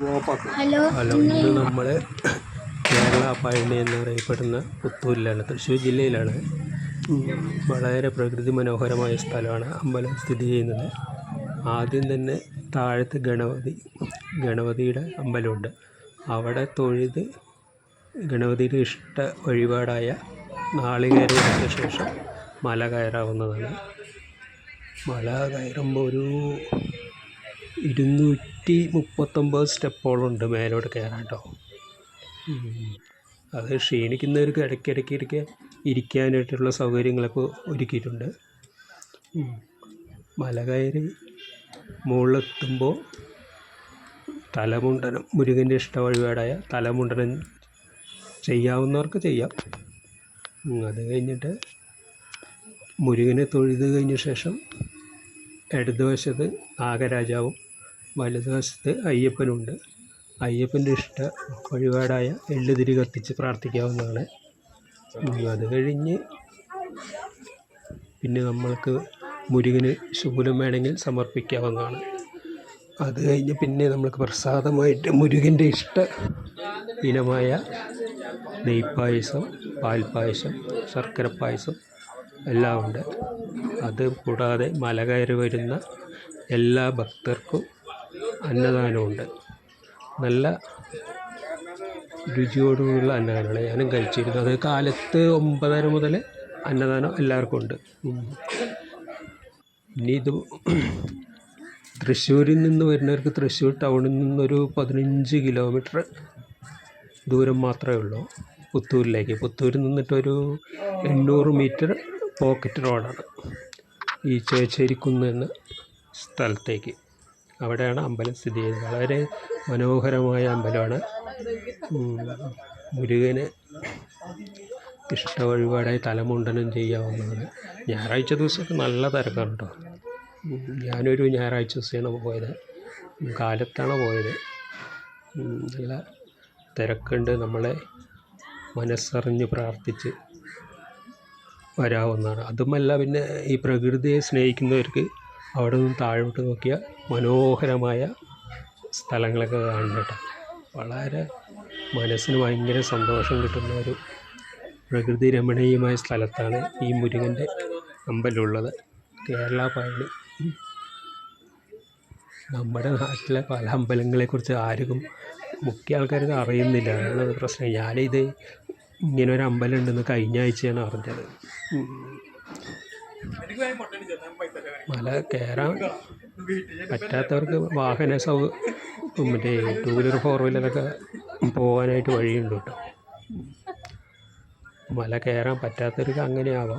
Hello. Hello ഇന്ന് നമ്മൾ കേരള പഴനി എന്നറിയപ്പെടുന്ന പുത്തൂരിലാണ്. തൃശ്ശൂർ ജില്ലയിലാണ്. വളരെ പ്രകൃതി മനോഹരമായ സ്ഥലമാണ് അമ്പലം സ്ഥിതി ചെയ്യുന്നത്. ആദ്യം തന്നെ താഴത്ത് ഗണപതി ഗണപതിയുടെ അമ്പലമുണ്ട്. അവിടെ തൊഴുത് ഗണപതിയുടെ ഇഷ്ട വഴിപാടായ നാളികേരത്തിന് ശേഷം മല കയറാവുന്നതാണ്. മല കയറുമ്പോൾ ഒരു ഇരുന്നൂറ്റി മുപ്പത്തൊമ്പത് സ്റ്റെപ്പോളം ഉണ്ട് മേലോട്ട് കയറാൻ കേട്ടോ അത് ക്ഷീണിക്കുന്നവർക്ക് ഇടയ്ക്കിടയ്ക്ക് ഇടയ്ക്ക് ഇരിക്കാനായിട്ടുള്ള സൗകര്യങ്ങളൊക്കെ ഒരുക്കിയിട്ടുണ്ട്. മല കയറി മുകളിലെത്തുമ്പോൾ തലമുണ്ടനം മുരുകന്റെ ഇഷ്ട വഴിപാടായ തലമുണ്ടനം ചെയ്യാവുന്നവർക്ക് ചെയ്യാം. അത് കഴിഞ്ഞിട്ട് മുരുകനെ തൊഴുത് കഴിഞ്ഞ ശേഷം ഇടതുവശത്ത് നാഗരാജാവും വലതുവശത്ത് അയ്യപ്പനുണ്ട്. അയ്യപ്പന്റെ ഇഷ്ട വഴിപാടായ എള്ളുതിരി കത്തിച്ച് പ്രാർത്ഥിക്കാവുന്നതാണ്. അത് കഴിഞ്ഞ് പിന്നെ നമ്മൾക്ക് മുരുകന് ശൂലം വേണമെങ്കിൽ സമർപ്പിക്കാവുന്നതാണ്. അത് കഴിഞ്ഞ് പിന്നെ നമ്മൾക്ക് പ്രസാദമായിട്ട് മുരുകന്റെ ഇഷ്ട ഇനമായ നെയ്പ്പായസം പാൽപ്പായസം ശർക്കര പായസം എല്ലാം ഉണ്ട് അത് കൂടാതെ മല കയറി വരുന്ന എല്ലാ ഭക്തർക്കും അന്നദാനമുണ്ട്. നല്ല രുചിയോടുകൂടിയുള്ള അന്നദാനമാണ് ഞാനും കഴിച്ചിരുന്നത്. അത് കാലത്ത് ഒമ്പതര മുതൽ അന്നദാനം എല്ലാവർക്കും ഉണ്ട്. ഇനി ഇത് തൃശ്ശൂരിൽ നിന്ന് വരുന്നവർക്ക് തൃശ്ശൂർ ടൗണിൽ നിന്നൊരു പതിനഞ്ച് കിലോമീറ്റർ ദൂരം മാത്രമേ ഉള്ളൂ. പുത്തൂരിലേക്ക്. പുത്തൂരിൽ നിന്നിട്ടൊരു എണ്ണൂറ് മീറ്റർ പോക്കറ്റ് റോഡാണ്. ഈ ചേച്ചേരിക്കുന്ന് എന്ന സ്ഥലത്തേക്ക്. അവിടെയാണ് അമ്പലം സ്ഥിതി ചെയ്യുന്നത്. വളരെ മനോഹരമായ അമ്പലമാണ്. മുരുകന് ഇഷ്ട വഴിപാടായി തലമുണ്ടനം ചെയ്യാവുന്നതാണ്. ഞായറാഴ്ച ദിവസമൊക്കെ നല്ല തിരക്കാണ് കേട്ടോ ഞാനൊരു ഞായറാഴ്ച ദിവസമാണ് പോയത്. കാലത്താണ് പോയത്. നല്ല തിരക്കുണ്ട്. നമ്മളെ മനസ്സറിഞ്ഞ് പ്രാർത്ഥിച്ച് വരാവുന്നതാണ്. അതുമല്ല പിന്നെ ഈ പ്രകൃതിയെ സ്നേഹിക്കുന്നവർക്ക് അവിടെ നിന്ന് താഴോട്ട് നോക്കിയാൽ മനോഹരമായ സ്ഥലങ്ങളൊക്കെ കാണും കേട്ടോ. വളരെ മനസ്സിന് ഭയങ്കര സന്തോഷം കിട്ടുന്ന ഒരു പ്രകൃതി രമണീയമായ സ്ഥലത്താണ് ഈ മുരുകന്റെ അമ്പലമുള്ളത്. കേരള പഴനി. നമ്മുടെ നാട്ടിലെ പല അമ്പലങ്ങളെക്കുറിച്ച് ആർക്കും മുഖ്യ ആൾക്കാരത് അറിയുന്നില്ല. ഒരു പ്രശ്നം. ഞാനിത് ഇങ്ങനെ ഒരു അമ്പലം ഉണ്ടെന്ന് കഴിഞ്ഞ ആഴ്ചയാണ് അറിഞ്ഞത്. മല കയറാൻ പറ്റാത്തവർക്ക് വാഹന സൗ മറ്റേ ടൂ വീലർ ഫോർ വീലറൊക്കെ പോകാനായിട്ട് വഴിയുണ്ട് കേട്ടോ. മല കയറാൻ പറ്റാത്തവർക്ക് അങ്ങനെ ആവാം